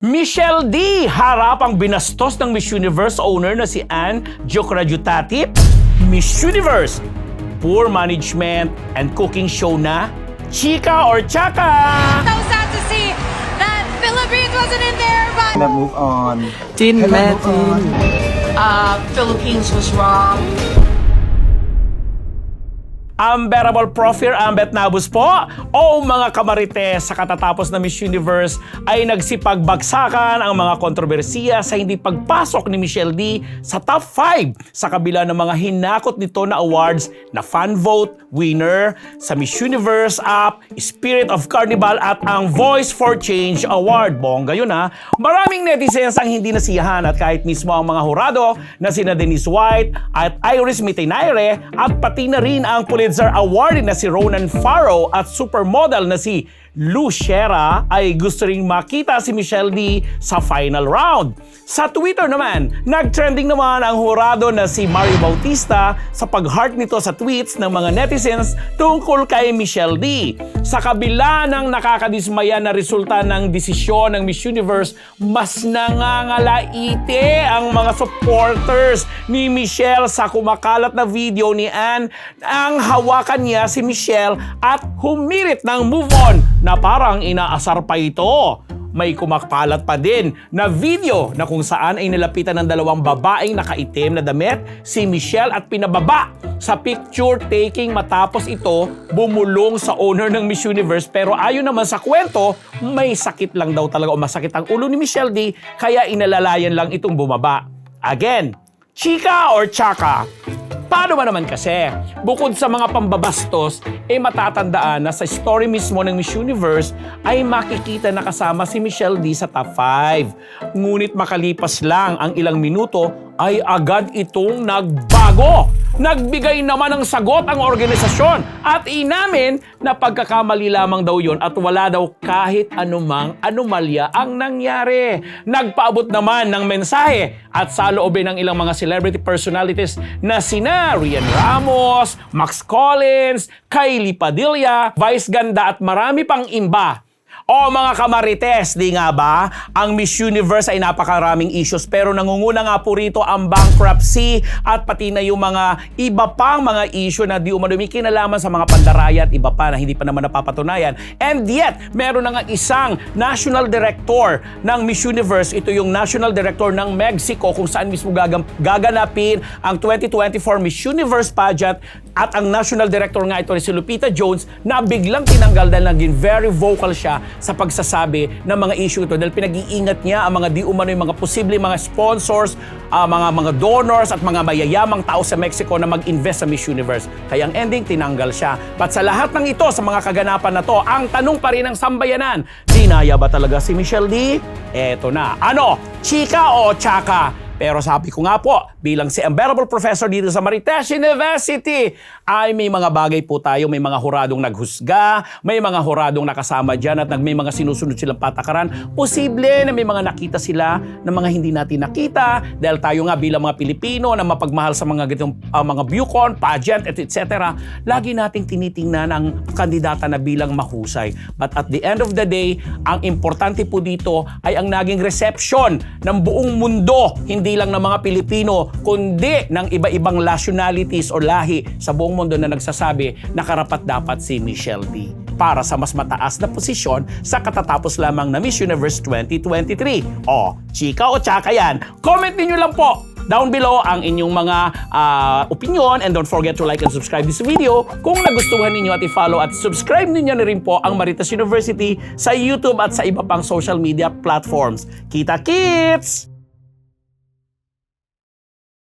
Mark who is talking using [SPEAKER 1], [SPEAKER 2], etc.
[SPEAKER 1] Michelle D. Harap ang binastos ng Miss Universe owner na si Anne Jokrajutatip. Miss Universe, poor management and cooking show na Chika or Chaka!
[SPEAKER 2] So sad to see that Philippines wasn't in there, but
[SPEAKER 3] Cannot move on. Move on.
[SPEAKER 4] uh, Philippines was wrong.
[SPEAKER 1] Unbearable Profir Ambet Nabus po o mga kamarites sa katatapos na Miss Universe ay nagsipagbagsakan ang mga kontrobersiya sa hindi pagpasok ni Michelle D sa top 5 sa kabila ng mga hinakot nito na awards na fan vote winner sa Miss Universe app, Spirit of Carnival at ang Voice for Change Award. Bongga yun ha. Maraming netizens ang hindi nasiyahan at kahit mismo ang mga hurado na sina Denise White at Iris Mitenaire at pati na rin ang Pulitzer Award na si Ronan Farrow at supermodel na si Lou Shera ay gusto ring makita si Michelle D sa final round. Sa Twitter naman, nag-trending naman ang hurado na si Mario Bautista sa pag-heart nito sa tweets ng mga netizens tungkol kay Michelle D. Sa kabila ng nakakadismaya na resulta ng desisyon ng Miss Universe, mas nangangalaite ang mga supporters ni Michelle sa kumakalat na video ni Anne ang hawakan niya si Michelle at humirit ng move on na parang inaasar pa ito. May kumakpalat pa din na video na kung saan ay nilapitan ng dalawang babaeng nakaitim na damit si Michelle at pinababa sa picture taking matapos ito bumulong sa owner ng Miss Universe pero ayon naman sa kwento may sakit lang daw talaga o masakit ang ulo ni Michelle D kaya inalalayan lang itong bumaba. Again, chika or chaka? Paano ba naman kasi? Bukod sa mga pambabastos, eh matatandaan na sa story mismo ng Miss Universe ay makikita na kasama si Michelle D sa top 5. Ngunit makalipas lang ang ilang minuto ay agad itong nagbago. Nagbigay naman ng sagot ang organisasyon at inamin na pagkakamali lamang daw yon at wala daw kahit anumang anomalya ang nangyari. Nagpaabot naman ng mensahe at sa loobin ng ilang mga celebrity personalities na sina Rian Ramos, Max Collins, Kylie Padilla, Vice Ganda at marami pang imba. O mga kamarites, di nga ba? Ang Miss Universe ay napakaraming issues pero nangunguna nga po rito ang bankruptcy at pati na yung mga iba pang mga issue na di umano may kinalaman sa mga pandaraya at iba pa na hindi pa naman napapatunayan. And yet, meron na nga isang national director ng Miss Universe. Ito yung national director ng Mexico kung saan mismo gagam- gaganapin ang 2024 Miss Universe pageant at ang national director nga ito si Lupita Jones na biglang tinanggal dahil naging very vocal siya sa pagsasabi ng mga issue ito dahil pinag-iingat niya ang mga di umano mga posible mga sponsors, ah, mga mga donors at mga mayayamang tao sa Mexico na mag-invest sa Miss Universe. Kaya ang ending, tinanggal siya. But sa lahat ng ito, sa mga kaganapan na to, ang tanong pa rin ng sambayanan, dinaya ba talaga si Michelle D? Eto na. Ano? Chika o chaka? Pero sabi ko nga po, bilang si Unbearable Professor dito sa Marites University, ay may mga bagay po tayo, may mga huradong naghusga, may mga huradong nakasama dyan at may mga sinusunod silang patakaran. Posible na may mga nakita sila na mga hindi natin nakita dahil tayo nga bilang mga Pilipino na mapagmahal sa mga ganitong ah, mga viewcon, pageant, et etc. Lagi nating tinitingnan ang kandidata na bilang mahusay. But at the end of the day, ang importante po dito ay ang naging reception ng buong mundo, hindi lang ng mga Pilipino, kundi ng iba-ibang nationalities o lahi sa buong mundo na nagsasabi na karapat dapat si Michelle D para sa mas mataas na posisyon sa katatapos lamang na Miss Universe 2023. O, chika o tsaka yan? Comment ninyo lang po down below ang inyong mga ah, opinion and don't forget to like and subscribe this video kung nagustuhan ninyo at i-follow at subscribe ninyo na rin po ang Maritas University sa YouTube at sa iba pang social media platforms. Kita kits!